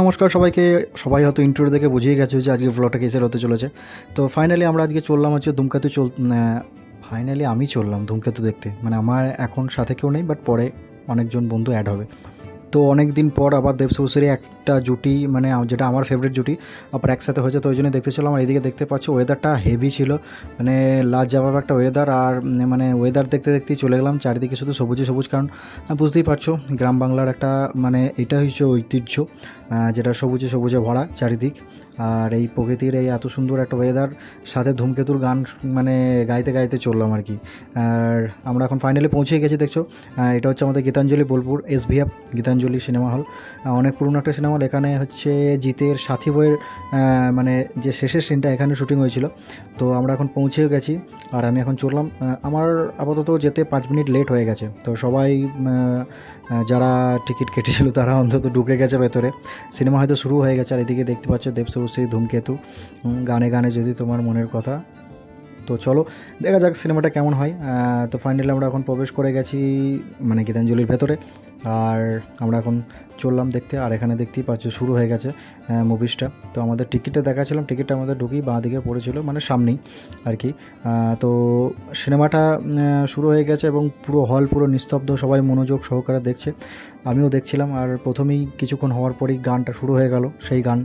নমস্কার সবাইকে। সবাই হয়তো ইন্টারভিউ দেখে বুঝিয়ে গেছে যে আজকে ব্লগটা কেসের হতে চলেছে। তো ফাইনালি আমরা আজকে চললাম হচ্ছে ধূমকেতু চল ফাইনালি আমি চললাম ধূমকেতু দেখতে। মানে আমার এখন সাথে কেউ নেই বাট পরে অনেকজন বন্ধু অ্যাড হবে। তো অনেক দিন পর আবার দেবসবুসের একটা জুটি মানে যেটা আমার ফেভারিট জুটি, আবার একসাথে হয়েছে, তো ওই জন্য দেখতে চলাম আর এদিকে দেখতে পাচ্ছ ওয়েদারটা হেভি ছিল মানে লাজ লাজবাব একটা ওয়েদার আর মানে ওয়েদার দেখতে দেখতেই চলে গেলাম। চারিদিকে শুধু সবুজে সবুজ, কারণ বুঝতেই পারছ, গ্রাম বাংলার একটা মানে এটা হচ্ছে ঐতিহ্য যেটা সবুজে সবুজে ভরা চারিদিক। আর এই প্রকৃতির এই এত সুন্দর একটা ওয়েদার সাথে ধূমকেতুর গান মানে গাইতে গাইতে চললাম আর কি। আর আমরা এখন ফাইনালি পৌঁছে গেছি, দেখছ? এটা হচ্ছে আমাদের Gitanjali Bolpur S VF Gitanjali cinema hall. অনেক পুরনো একটা সিনেমা হল। এখানে হচ্ছে জিতের সাথী বইয়ের মানে যে শেষের সিনটা এখানে শুটিং হয়েছিল। তো আমরা এখন পৌঁছেও গেছি আর আমি এখন চললাম। আমার আপাতত যেতে পাঁচ মিনিট লেট হয়ে গেছে। তো সবাই যারা টিকিট কেটেছিল তারা অন্তত ঢুকে গেছে ভেতরে। সিনেমা হয়তো শুরু হয়ে গেছে আর এদিকে দেখতে পাচ্ছ দেবসবশ্রী, ধূমকেতু। গানে গানে যদি তোমার মনের কথা তো চলো, দেখা যাক সিনেমাটা কেমন হয়। তো ফাইনালি আমরা এখন প্রবেশ করে গেছি মানে গীতাঞ্জলির ভেতরে। আর আমরা এখন চললাম দেখতে, আর এখানে দেখতেই পাচ্ছ শুরু হয়ে গেছে মুভিসটা তো আমাদের টিকিটটা দেখাছিলাম টিকিটটা আমাদের ঢুকি বাঁ দিকে পড়েছিল মানে সামনেই আর কি। তো সিনেমাটা শুরু হয়ে গেছে এবং পুরো হল পুরো নিস্তব্ধ, সবাই মনোযোগ সহকারে দেখছে। আমিও দেখছিলাম, আর প্রথমেই কিছুক্ষণ হওয়ার পরেই গানটা শুরু হয়ে গেল, সেই গান।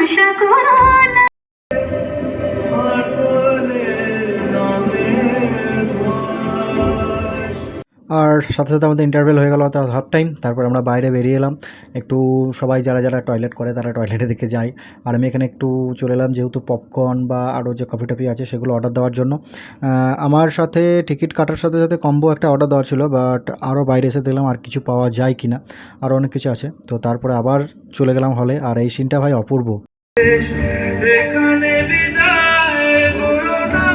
আশা করো না। আর সাথে সাথে আমাদের ইন্টারভেল হয়ে গেল অর্থাৎ হাফ টাইম তারপর আমরা বাইরে বেরিয়ে এলাম। একটু সবাই যারা যারা টয়লেট করে তারা টয়লেটের দিকে যায়। আর আমি এখানে একটু চলে এলাম, যেহেতু পপকর্ন বা আরও যে কফি টফি আছে সেগুলো অর্ডার দেওয়ার জন্য। আমার সাথে টিকিট কাটার সাথে সাথে কম্বো একটা অর্ডার দেওয়া ছিল বাট আরও বাইরে এসে দেখলাম আর কিছু পাওয়া যায় কি না আরও অনেক কিছু আছে। তো তারপরে আবার চলে গেলাম হলে আর এই সিনটা ভাই অপূর্ব। এখানে বিদায় বলো না।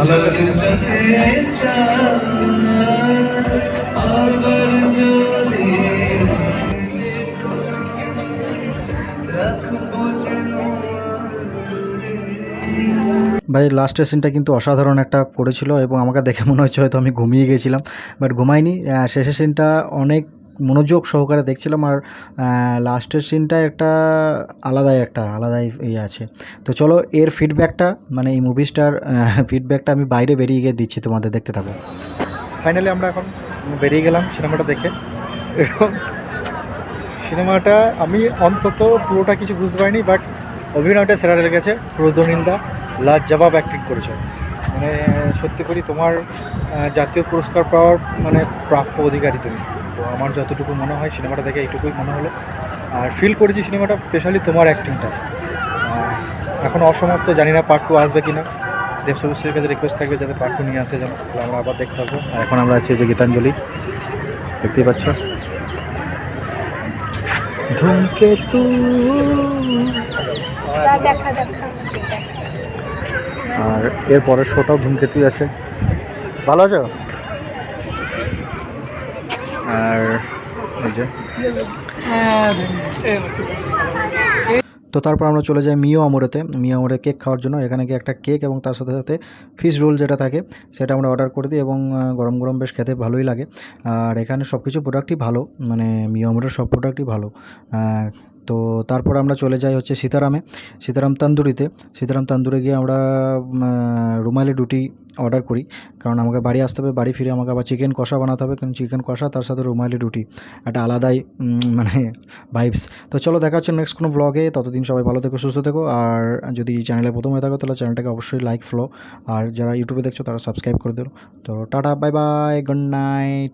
আবার যদি ভাই লাস্টের সিনটা কিন্তু অসাধারণ একটা করেছিল এবং আমাকে দেখে মনে হচ্ছে হয়তো আমি ঘুমিয়ে গেছিলাম বাট ঘুমাইনি। শেষের সিনটা অনেক মনোযোগ সহকারে দেখছিলাম আর লাস্টের সিনটা একটা আলাদাই একটা, আলাদাই ইয়ে আছে। তো চলো, এর ফিডব্যাকটা মানে এই মুভিসটার ফিডব্যাকটা আমি বাইরে বেরিয়ে গিয়ে দিচ্ছি তোমাদের দেখতে থাকো। ফাইনালি আমরা এখন বেরিয়ে গেলাম সিনেমাটা দেখে। সিনেমাটা আমি অন্তত পুরোটা কিছু বুঝতে পারিনি বাট অভিনয়টা সেরা লেগেছে প্রদনিন্দা লাজ জবাব অ্যাক্টিং করেছে। মানে সত্যি করি তোমার জাতীয় পুরস্কার পাওয়ার মানে প্রাপ্য অধিকারী তুমি। তো আমার যতটুকু মনে হয় সিনেমাটা দেখে এইটুকুই মনে হলো। আর ফিল করেছি সিনেমাটা স্পেশালি তোমার অ্যাক্টিংটা এখন অসমাপ্ত, জানি না পার্ট টু আসবে কি না দেবসবুসের কাছে রিকোয়েস্ট থাকবে যাতে পার্ট টু নিয়ে আসে যেন। আমরা আবার দেখতে পাবো আর এখন আমরা আছি যে গীতাঞ্জলি। দেখতেই পাচ্ছ? ধূমকেতু। দেখা দেখা আর এর পরের শোটাও ধূমকেতুই আছে। ভালো আছো? আর তো তারপর আমরা চলে যাই মিও আমরেতে। মিও আমরে কেক খাওয়ার জন্য। এখানে গিয়ে একটা কেক এবং তার সাথে সাথে ফিশ রোল যেটা থাকে, সেটা আমরা অর্ডার করে দিই এবং গরম গরম বেশ খেতে ভালোই লাগে। আর এখানে সব কিছু প্রোডাক্টই ভালো। মানে মিও আমরের সব প্রোডাক্টই ভালো। তো তারপর আমরা চলে যাই হচ্ছে সীতারামে। সীতারাম তান্দুরিতে। সীতারাম তান্দুরে গিয়ে আমরা রুমালি রুটি অর্ডার করি। কারণ আমাকে বাড়ি আসতে হবে, বাড়ি ফিরে আমাকে আবার চিকেন কষা বানাতে হবে। কারণ চিকেন কষা, তার সাথে রুমালি রুটি। একটা আলাদাই মানে ভাইবস তো চলো দেখা হচ্ছে নেক্সট কোনো ব্লগে ততদিন সবাই ভালো থেকো, সুস্থ থেকো। আর যদি চ্যানেলে প্রথম হয়ে থাকো, তাহলে চ্যানেলটাকে অবশ্যই লাইক ফলো আর যারা ইউটিউবে দেখছ, তারা সাবস্ক্রাইব করে দেবো তো tata bye bye good night